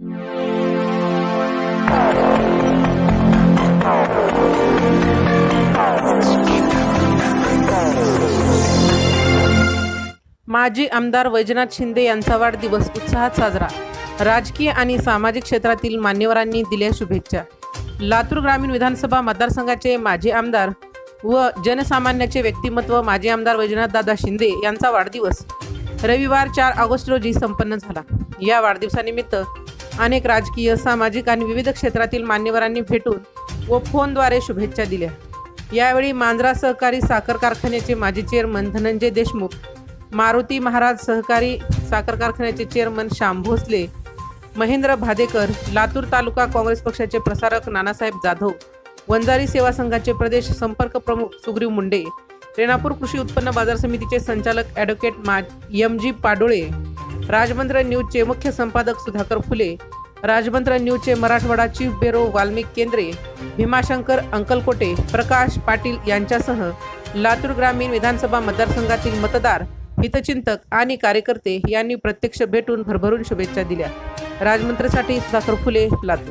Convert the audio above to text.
माजी आमदार वैजनाथ शिंदे यांचा वाढदिवस उत्साहात साजरा. राजकीय आणि सामाजिक क्षेत्रातील मान्यवरांनी दिल्या शुभेच्छा. लातूर ग्रामीण विधानसभा मतदारसंघाचे माजी आमदार व जनसामान्याचे व्यक्तिमत्व माजी आमदार वैजनाथ दादा शिंदे यांचा वाढदिवस रविवार चार ऑगस्ट रोजी संपन्न झाला. या वाढदिवसानिमित्त अनेक राजकीय सामाजिक आणि विविध क्षेत्रातील मान्यवरांनी भेटून व फोनद्वारे शुभेच्छा दिल्या. यावेळी मांजरा सहकारी साखर कारखान्याचे माजी चेअरमन धनंजय देशमुख मारुती महाराज सहकारी साखर कारखान्याचे चेअरमन श्याम भोसले महेंद्र भादेकर लातूर तालुका काँग्रेस पक्षाचे प्रसारक नानासाहेब जाधव वंजारी सेवा संघाचे प्रदेश संपर्क प्रमुख सुग्रीव मुंडे रेणापूर कृषी उत्पन्न बाजार समितीचे संचालक ॲडव्होकेट मा एम जी पाडोळे राजमंत्र न्यूजचे मुख्य संपादक सुधाकर फुले राजमंत्र न्यूजचे मराठवाडा चीफ ब्युरो वाल्मिक केंद्रे भीमाशंकर अंकलकोटे प्रकाश पाटील यांच्यासह लातूर ग्रामीण विधानसभा मतदारसंघातील मतदार हितचिंतक आणि कार्यकर्ते यांनी प्रत्यक्ष भेटून भरभरून शुभेच्छा दिल्या. राजमंत्रीसाठी सुधाकर फुले लातूर.